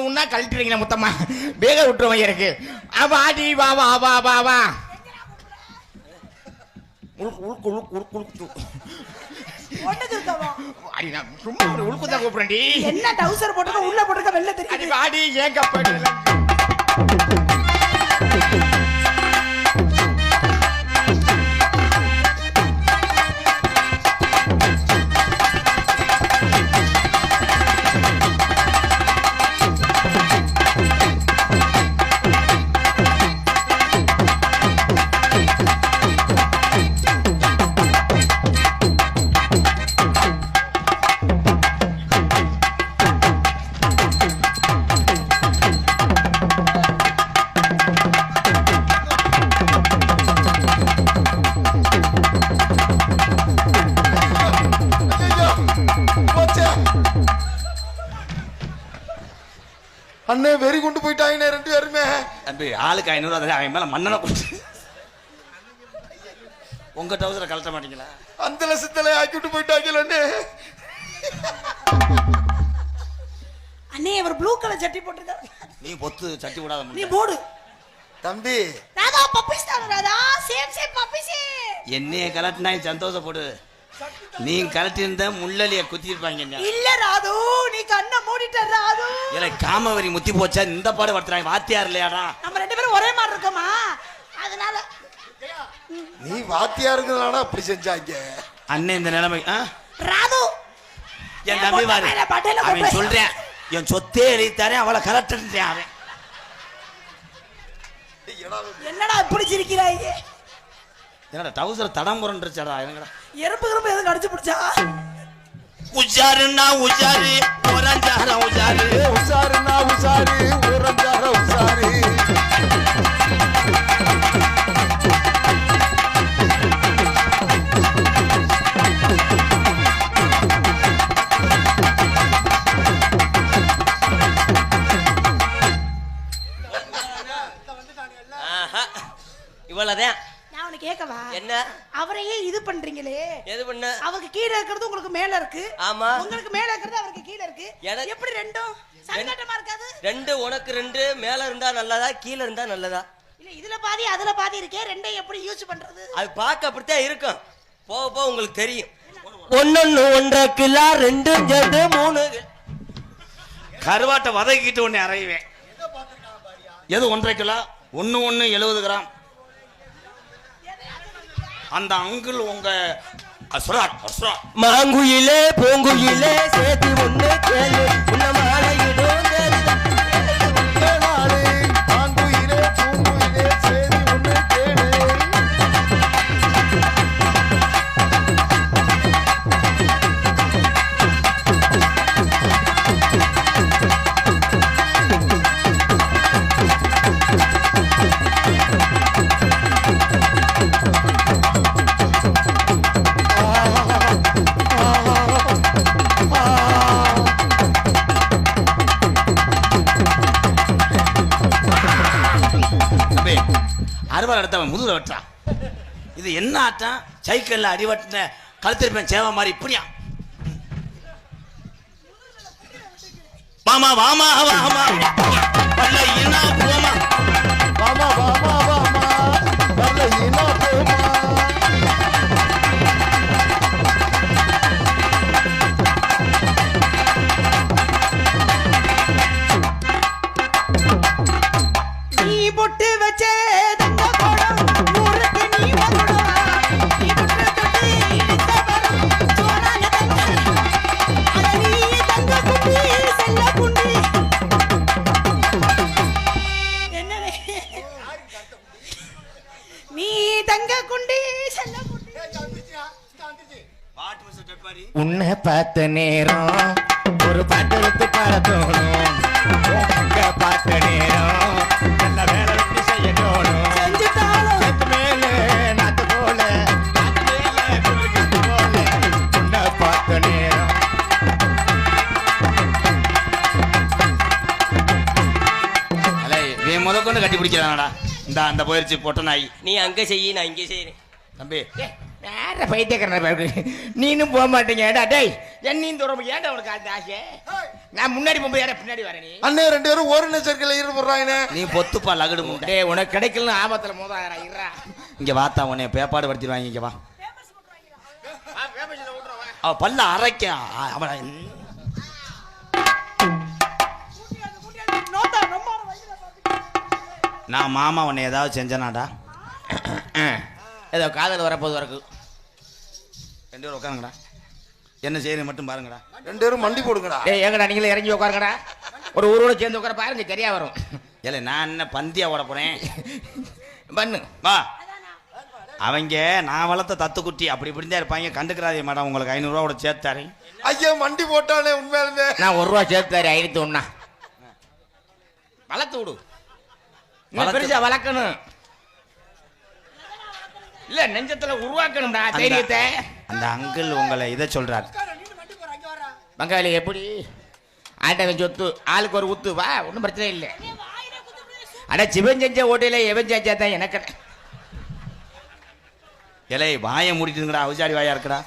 ஒண்ணா கழட்டுறீங்களா மொத்தமா. வேக விட்டுருவோம் எனக்கு. அவா ஆடி வா வா வா வா வா. அடி சும்மா ஒரு உழுக்கு தான் கூப்பிடுறேன்டி என்ன டவுசர் போட்டுக்க உள்ள போட்டுக்க வெளில அடி தெரியுது வாடி ஏன் கப்பாடி அண்ணே வெறி கொண்டு போயிட்டாங்க ரெண்டு பேருமே. தம்பி ஆளுக்கு ஐநூறு அதை அவன் மேல மண்ணனை போட்டு உங்க டவுசரை கழட்ட மாட்டீங்களா? அந்த லட்சத்துல ஆக்கிட்டு போயிட்டாங்க அண்ணே. அண்ணே இவர் ப்ளூ கலர் சட்டி போட்டிருக்காரு. நீ பொத்து சட்டி விடாத நீ. போடு. தம்பி. ராதா பப்பிஸ் தான் ராதா. சேம் சேம் பப்பிஸ் என்னைய கலட்டினா சந்தோஷப்படு. நீ கலட்டி இருந்த முள்ளலிய குத்திருப்பாங்க இல்ல ராது கண்ணை மூடிட்ட ராது இல்ல காமவரி முத்தி போச்சா? இந்த பாடு படுத்துறாங்க. வாத்தியார் இல்லையாடா? நம்ம ரெண்டு பேரும் ஒரே மாதிரி இருக்கோமா? அதனால நீ வாத்தியா இருக்கிறதுனால அப்படி செஞ்சாங்க. அண்ணன் இந்த நிலைமை? ராது! என் தம்பி பாரு. அவன். சொல்றேன் என் சொத்தே எழுதித்தாரே அவளை கலட்டுறேன் அவன். என்னடா இப்படி சிரிக்கிறாங்க என்னடா டவுசர் தடம் புரண்டுருச்சாடா என்னடா எறும்பு கிரும்பு எதுவும் கடிச்சு பிடிச்சா? உஜாருன்னா உஜாரு. ஒரஞ்சாரம் உஜாரு ஏ உசாருண்ணா உசாரு. ஊரஞ்சார உசாரு. இவ்வளவுதான். உனக்கு கேட்கவா? என்ன? அவரையே இது பண்றீங்களே. எது பண்ண? அவருக்கு கீழே இருக்கிறது உங்களுக்கு மேல இருக்கு. ஆமா. உங்களுக்கு மேல இருக்கிறது அவருக்கு கீழே இருக்கு. எனக்கு- எப்படி ரெண்டும்? சங்கட்டமா இருக்காது? ரெண்டு உனக்கு ரெண்டு மேல இருந்தா நல்லதா கீழ இருந்தா நல்லதா? இல்ல இதுல பாதி அதுல பாதி இருக்கே ரெண்டையும் எப்படி யூஸ் பண்றது? அது பார்க்க அப்படித்தான் இருக்கும். போக போக உங்களுக்கு தெரியும். ஒன்னொன்னு ஒன்றரை கிலோ ரெண்டு சேர்ந்து மூணு. கருவாட்டை வதக்கிட்டு ஒன்று அரைவேன். எது ஒன்றரை கிலோ? ஒன்று ஒன்று எழுபது கிராம். அந்த அங்கிள் உங்க அஸ்ராக் அஸ்ராக் மாங்குயிலே பூங்குயிலே சேர்த்து ஒண்ணு கேளு. உன்ன மாலையிடும் அறுவாள் எடுத்தவன் முதுகில் வெட்டுறான். இது என்ன ஆட்டம்? சைக்கிள்ல அடிவட்டின கழுத்திருப்பேன் சேவை மாதிரி இப்படியா? மாமா வாமா வாமா. பல்ல இனா போமா தங்க குண்டி செல்ல குண்டி உன்னை பார்த்த நேரம் ஒரு பாட்டு எடுத்து பாட தோணும் பார்த்த நேரம் நல்ல வேலை வெட்டி செய்ய தோணும் செஞ்சுட்டாலும். நாத்து மேல நாத்து போல நாத்து மேல குளிர்காத்து போல. உன்னை பார்த்த நேரம். அலை இவன் முத கொண்டு கட்டி பிடிக்கிறானடா. இந்த அந்த போயிருச்சு பொட்ட நாய். நீ அங்க செய்யி நான் இங்க செய்யறேன். தம்பி. வேற பைத்தியக்காரன் நீனும் போக மாட்டீங்க. ஏடா டேய் என்னையும் தூரம் ஏன்டா உனக்கு அந்த ஆசை? நான் முன்னாடி போகும்போது ஏடா பின்னாடி வரேன் நீ? அண்ணே ரெண்டு பேரும் ஒரு நெச்சரிக்கையில் ஈடுபடுறாங்கண்ணே நீ பொத்துப்பா லகுடு முண்டை. டேய் உனக்கு கிடைக்கலன்னு ஆபத்துல மோதாதடா இருடா. இங்க வாத்தா உன்னை பேப்பாடு படுத்திடுவாங்க இங்க வா. பல்ல அரைக்க அ- நான் மாமா உன்னை ஏதாவது செஞ்சனாடா? ஏதோ காதல் வரப்போது வரக்கு ரெண்டு பேரும் உட்காருங்கடா. என்ன செய்யறது மட்டும் பாருங்கடா. ரெண்டு பேரும் மண்டி போடுங்கடா. டேய் ஏங்கடா நீங்களும் இறங்கி உட்காருங்கடா. ஒரு ஊரோட சேர்ந்து உட்கார பாருங்க சரியா வரும். ஏல நான் என்ன பந்தியா ஓட போறேன்? பண்ணு வா. அவங்க நான் வளர்த்த தத்துக்குட்டி அப்படி இப்படி தான் இருப்பாங்க. கண்டுக்கிறாதே மேடம் உங்களுக்கு ஐநூறுரூவா கூட சேர்த்தாரு ஐயா மண்டி போட்டானே உண்மையாலுமே. நான் ஒரு ரூபா சேர்த்து தரேன் ஐநூத்தி ஒண்ணா. வளர்த்து விடு. இன்னும் பெருசா வளர்க்கணும். இல்ல நெஞ்சத்துல உருவாக்கணும்டா தைரியத்தை. அந்த அங்கிள் உங்களை இதை சொல்றாரு. பங்காளி எப்படி? ஆண்டவன் சொத்து ஆளுக்கு ஒரு ஊத்து வா ஒன்றும் பிரச்சனை இல்லை. அட சிவன் செஞ்ச ஓட்டையில எவன் செஞ்சா தான் எனக்கு. இலை வாயை மூடிட்டுங்கடா அவிசாரி வாயா இருக்குடா.